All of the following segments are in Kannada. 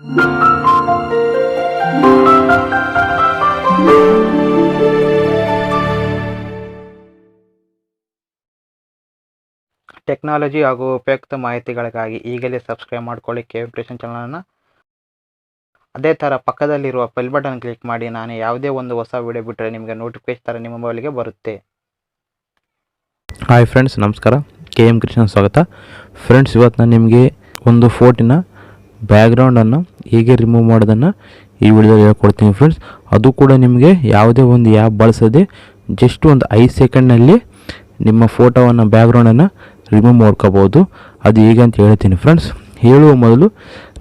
ಟೆಕ್ನಾಲಜಿ ಹಾಗೂ ಉಪಯುಕ್ತ ಮಾಹಿತಿಗಳಿಗಾಗಿ ಈಗಲೇ ಸಬ್ಸ್ಕ್ರೈಬ್ ಮಾಡ್ಕೊಳ್ಳಿ ಕೆ ಪ್ರೇಷನ್ ಚಾನಲನ್ನು ಅದೇ ಥರ ಪಕ್ಕದಲ್ಲಿರುವ ಬೆಲ್ ಬಟನ್ ಕ್ಲಿಕ್ ಮಾಡಿ, ನಾನು ಯಾವುದೇ ಒಂದು ಹೊಸ ವಿಡಿಯೋ ಬಿಟ್ಟರೆ ನಿಮಗೆ ನೋಟಿಫಿಕೇಶನ್ ಥರ ನಿಮ್ಮ ಮೊಬೈಲಿಗೆ ಬರುತ್ತೆ. ಹಾಯ್ ಫ್ರೆಂಡ್ಸ್ ನಮಸ್ಕಾರ. ಕೆ ಎಂ ಕೃಷ್ಣ ಸ್ವಾಗತ. ಫ್ರೆಂಡ್ಸ್ ಇವತ್ತು ನಾನು ನಿಮಗೆ ಒಂದು ಫೋಟಿನ ಬ್ಯಾಕ್ಗ್ರೌಂಡನ್ನು ಹೇಗೆ ರಿಮೂವ್ ಮಾಡೋದನ್ನು ಈ ವಿಡಿಯೋದಲ್ಲಿ ಹೇಳ್ಕೊಡ್ತೀನಿ ಫ್ರೆಂಡ್ಸ್ ಅದು ಕೂಡ ನಿಮಗೆ ಯಾವುದೇ ಒಂದು ಆ್ಯಪ್ ಬಳಸದೆ ಜಸ್ಟ್ ಒಂದು ಐದು ಸೆಕೆಂಡ್ನಲ್ಲಿ ನಿಮ್ಮ ಫೋಟೋವನ್ನು ಬ್ಯಾಕ್ಗ್ರೌಂಡನ್ನು ರಿಮೂವ್ ಮಾಡ್ಕೋಬೋದು. ಅದು ಹೇಗೆ ಅಂತ ಹೇಳ್ತೀನಿ ಫ್ರೆಂಡ್ಸ್ ಹೇಳುವ ಮೊದಲು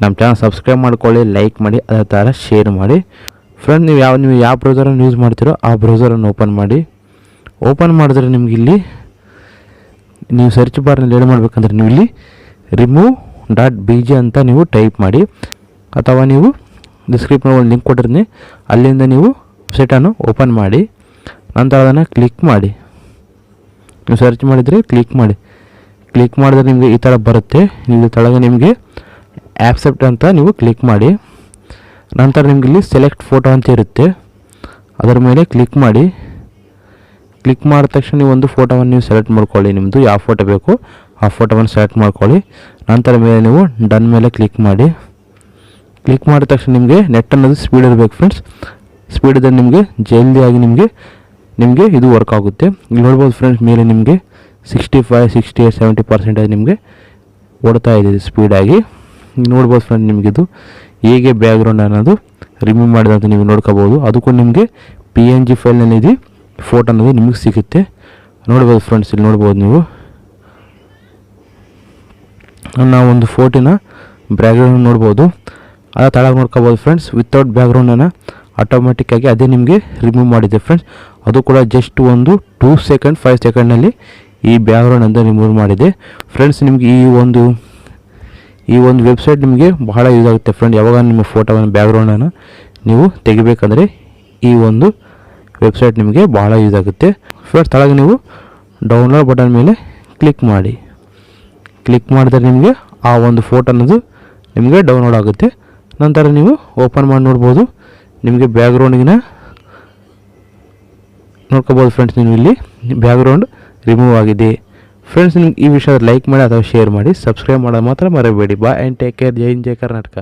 ನಮ್ಮ ಚಾನಲ್ ಸಬ್ಸ್ಕ್ರೈಬ್ ಮಾಡ್ಕೊಳ್ಳಿ ಲೈಕ್ ಮಾಡಿ, ಅದೇ ಥರ ಶೇರ್ ಮಾಡಿ. ಫ್ರೆಂಡ್ ನೀವು ಯಾವ ನೀವು ಯಾವ ಬ್ರೌಸರನ್ನು ಯೂಸ್ ಮಾಡ್ತೀರೋ ಆ ಬ್ರೌಸರನ್ನು ಓಪನ್ ಮಾಡಿ. ಓಪನ್ ಮಾಡಿದ್ರೆ ನಿಮ್ಗೆ ಇಲ್ಲಿ ನೀವು ಸರ್ಚ್ ಬಾರ್ನಲ್ಲಿ ಏನು ಮಾಡಬೇಕಂದ್ರೆ ನೀವು ಇಲ್ಲಿ ರಿಮೂವ್ ಡಾಟ್ ಬಿ ಜಿ ಅಂತ ನೀವು ಟೈಪ್ ಮಾಡಿ. ಅಥವಾ ನೀವು ಡಿಸ್ಕ್ರಿಪ್ಷನ್ ಒಂದು ಲಿಂಕ್ ಕೊಟ್ಟಿರ್ತೀನಿ. ಅಲ್ಲಿಂದ ನೀವು ವೆಬ್ಸೈಟನ್ನು ಓಪನ್ ಮಾಡಿ, ನಂತರ ಅದನ್ನು ಕ್ಲಿಕ್ ಮಾಡಿ. ನೀವು ಸರ್ಚ್ ಮಾಡಿದರೆ ಕ್ಲಿಕ್ ಮಾಡಿ. ಕ್ಲಿಕ್ ಮಾಡಿದ್ರೆ ನಿಮಗೆ ಈ ಥರ ಬರುತ್ತೆ. ಇಲ್ಲಿ ಕೆಳಗೆ ನಿಮಗೆ ಆ್ಯಕ್ಸೆಪ್ಟ್ ಅಂತ ನೀವು ಕ್ಲಿಕ್ ಮಾಡಿ. ನಂತರ ನಿಮಗೆ ಇಲ್ಲಿ ಸೆಲೆಕ್ಟ್ ಫೋಟೋ ಅಂತ ಇರುತ್ತೆ. ಅದರ ಮೇಲೆ ಕ್ಲಿಕ್ ಮಾಡಿ. ಕ್ಲಿಕ್ ಮಾಡಿದ ತಕ್ಷಣ ನೀವು ಒಂದು ಫೋಟೋವನ್ನು ನೀವು ಸೆಲೆಕ್ಟ್ ಮಾಡ್ಕೊಳ್ಳಿ. ನಿಮ್ಮದು ಯಾವ ಫೋಟೋ ಬೇಕು, ಆ ಫೋಟೋವನ್ನು ಸೆಲೆಕ್ಟ್ ಮಾಡ್ಕೊಳ್ಳಿ. ನಂತರ ಮೇಲೆ ನೀವು ಡನ್ ಮೇಲೆ ಕ್ಲಿಕ್ ಮಾಡಿ. ಕ್ಲಿಕ್ ಮಾಡಿದ ತಕ್ಷಣ ನಿಮಗೆ ನೆಟ್ ಅನ್ನೋದು ಸ್ಪೀಡ್ ಇರಬೇಕು ಫ್ರೆಂಡ್ಸ್ ಸ್ಪೀಡ್ ಇದ್ದರೆ ನಿಮಗೆ ಜಲ್ದಿಯಾಗಿ ನಿಮಗೆ ನಿಮಗೆ ಇದು ವರ್ಕ್ ಆಗುತ್ತೆ. ಇಲ್ಲಿ ನೋಡ್ಬೋದು ಫ್ರೆಂಡ್ಸ್ ಮೇಲೆ ನಿಮಗೆ sixty five sixty seventy percentage ನಿಮಗೆ ಓಡ್ತಾ ಇದೆ ಸ್ಪೀಡಾಗಿ ನೋಡ್ಬೋದು ಫ್ರೆಂಡ್ ನಿಮಗಿದು ಹೇಗೆ ಬ್ಯಾಕ್ಗ್ರೌಂಡ್ ಅನ್ನೋದು ರಿಮೂವ್ ಮಾಡಿದಂತ ನೀವು ನೋಡ್ಕೋಬೋದು. ಅದಕ್ಕೂ ನಿಮಗೆ ಪಿ ಎನ್ ಜಿ ಫೈಲ್ನಲ್ಲಿ ಫೋಟೋ ಅನ್ನೋದು ನಿಮಗೆ ಸಿಗುತ್ತೆ. ನೋಡ್ಬೋದು ಫ್ರೆಂಡ್ಸ್ ಇಲ್ಲಿ ನೋಡ್ಬೋದು ನೀವು. ನಾವು ಒಂದು ಫೋಟಿನ ಬ್ಯಾಕ್ಗ್ರೌಂಡ್ ನೋಡ್ಬೋದು. ಅದ ತಳಗೆ ನೋಡ್ಕೋಬೋದು ಫ್ರೆಂಡ್ಸ್ ವಿತೌಟ್ ಬ್ಯಾಕ್ಗ್ರೌಂಡನ್ನು ಆಟೋಮೆಟಿಕ್ಕಾಗಿ ಅದೇ ನಿಮಗೆ ರಿಮೂವ್ ಮಾಡಿದೆ ಫ್ರೆಂಡ್ಸ್ ಅದು ಕೂಡ ಜಸ್ಟ್ ಒಂದು ಟೂ ಸೆಕೆಂಡ್ ಫೈವ್ ಸೆಕೆಂಡ್ನಲ್ಲಿ ಈ ಬ್ಯಾಕ್ಗ್ರೌಂಡ್ ಅಂತ ರಿಮೂವ್ ಮಾಡಿದೆ. ಫ್ರೆಂಡ್ಸ್ ನಿಮಗೆ ಈ ಒಂದು ಈ ಒಂದು ವೆಬ್ಸೈಟ್ ನಿಮಗೆ ಬಹಳ ಯೂಸ್ ಆಗುತ್ತೆ ಫ್ರೆಂಡ್ ಯಾವಾಗ ನಿಮ್ಮ ಫೋಟೋವನ್ನು ಬ್ಯಾಕ್ಗ್ರೌಂಡನ್ನು ನೀವು ತೆಗಿಬೇಕಂದ್ರೆ ಈ ಒಂದು ವೆಬ್ಸೈಟ್ ನಿಮಗೆ ಬಹಳ ಯೂಸ್ ಆಗುತ್ತೆ. ಫ್ರೆಂಡ್ಸ್ ತಳಗೆ ನೀವು ಡೌನ್ಲೋಡ್ ಬಟನ್ ಮೇಲೆ ಕ್ಲಿಕ್ ಮಾಡಿ. ಕ್ಲಿಕ್ ಮಾಡಿದ್ರೆ ನಿಮಗೆ ಆ ಒಂದು ಫೋಟೋ ಅನ್ನೋದು ನಿಮಗೆ ಡೌನ್ಲೋಡ್ ಆಗುತ್ತೆ. ನಂತರ ನೀವು ಓಪನ್ ಮಾಡಿ ನೋಡ್ಬೋದು. ನಿಮಗೆ ಬ್ಯಾಕ್ಗ್ರೌಂಡಿನ ನೋಡ್ಕೋಬೋದು ಫ್ರೆಂಡ್ಸ್ ನೀವು ಇಲ್ಲಿ ಬ್ಯಾಕ್ಗ್ರೌಂಡ್ ರಿಮೂವ್ ಆಗಿದೆ. ಫ್ರೆಂಡ್ಸ್ ನಿಮ್ಗೆ ಈ ವಿಷಯ ಲೈಕ್ ಮಾಡಿ ಅಥವಾ ಶೇರ್ ಮಾಡಿ ಸಬ್ಸ್ಕ್ರೈಬ್ ಮಾಡೋದು ಮಾತ್ರ ಮರೆಯಬೇಡಿ ಬಾ ಆ್ಯಂಡ್ ಟೇಕ್ ಕೇರ್ ಜೈ ಹಿಂದ್, ಜೈ ಕರ್ನಾಟಕ.